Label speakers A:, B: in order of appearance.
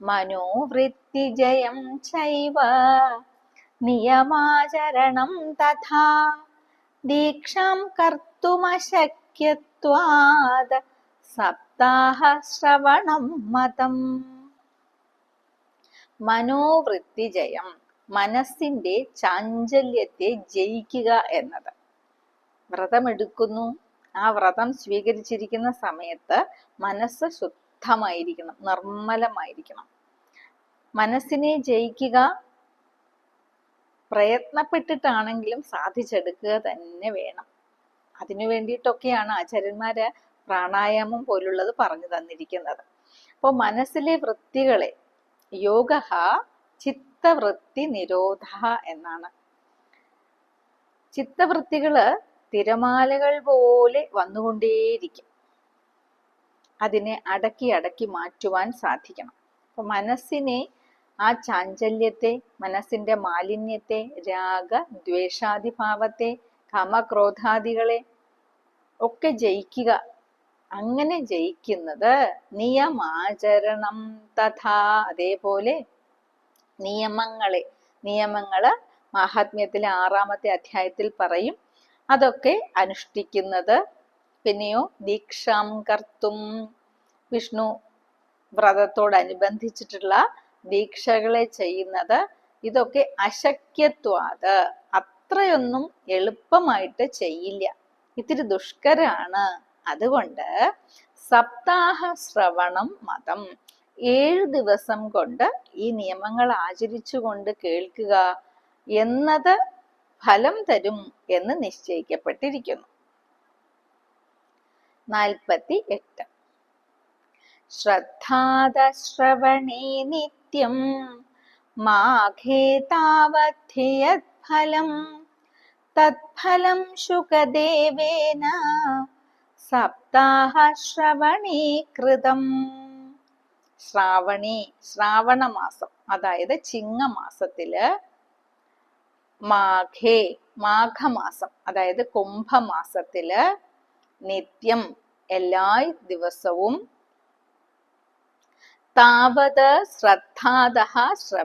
A: മനോവൃത്തിജയം ചൈവ. നിയമാചരണം തഥാ. ദീക്ഷാം കർത്തുമശക്യത്വാത് സപ്താഹ ശ്രവണം മതം. മനോവൃത്തിജയം മനസ്സിന്റെ ചാഞ്ചല്യത്തെ ജയിക്കുക എന്നത്. വ്രതമെടുക്കുന്നു. ആ വ്രതം സ്വീകരിച്ചിരിക്കുന്ന സമയത്ത് മനസ്സ് ശുദ്ധമായിരിക്കണം നിർമ്മലമായിരിക്കണം. മനസ്സിനെ ജയിക്കുക പ്രയത്നപ്പെട്ടിട്ടാണെങ്കിലും സാധിച്ചെടുക്കുക തന്നെ വേണം. അതിനു വേണ്ടിയിട്ടൊക്കെയാണ് ആചാര്യന്മാര് പ്രാണായാമം പോലുള്ളത് പറഞ്ഞു തന്നിരിക്കുന്നത്. അപ്പോൾ മനസ്സിലെ വൃത്തികളെ യോഗ ചിത്തവൃത്തി നിരോധ എന്നാണ്. ചിത്തവൃത്തികൾ തിരമാലകൾ പോലെ വന്നുകൊണ്ടേയിരിക്കും. അതിനെ അടക്കി അടക്കി മാറ്റുവാൻ സാധിക്കണം. അപ്പൊ മനസ്സിനെ ആ ചാഞ്ചല്യത്തെ മനസ്സിന്റെ മാലിന്യത്തെ രാഗ ദ്വേഷാതിഭാവത്തെ കമക്രോധാദികളെ ഒക്കെ ജയിക്കുക. അങ്ങനെ ജയിക്കുന്നത് നിയമാചരണം തഥാ അതേപോലെ നിയമങ്ങളെ. നിയമങ്ങൾ മാഹാത്മ്യത്തിലെ ആറാമത്തെ അധ്യായത്തിൽ പറയും. അതൊക്കെ അനുഷ്ഠിക്കുന്നത് പിന്നെയോ ദീക്ഷാം കർത്തും വിഷ്ണു വ്രതത്തോടനുബന്ധിച്ചിട്ടുള്ള ദീക്ഷകളെ ചെയ്യുന്നത് ഇതൊക്കെ അശക്യത്വാത്. അത്രയൊന്നും എളുപ്പമായിട്ട് ചെയ്യില്ല. ഇത്തിരി ദുഷ്കരാണ്. അതുകൊണ്ട് സപ്താഹ ശ്രവണം മതം. ഏഴ് ദിവസം കൊണ്ട് ഈ നിയമങ്ങൾ ആചരിച്ചുകൊണ്ട് കേൾക്കുക എന്നത് ഫലം തരും എന്ന് നിശ്ചയിക്കപ്പെട്ടിരിക്കുന്നു. നാൽപ്പത്തി എട്ട് ശ്രദ്ധാതശ്രവണേ നിത്യം മാഘേ താവദ്ധിയത് ഫലം തത്ഫലം ശുകദേവേന സപ്താഹ ശ്രവണേ കൃതം. ശ്രാവണി ശ്രാവണ മാസം അതായത് ചിങ്ങമാസത്തിൽ മാഘേ മാഘമാസം അതായത് കുംഭമാസത്തിൽ നിത്യം എല്ലാ ദിവസവും താവത് ശ്രദ്ധാത ശ്രവ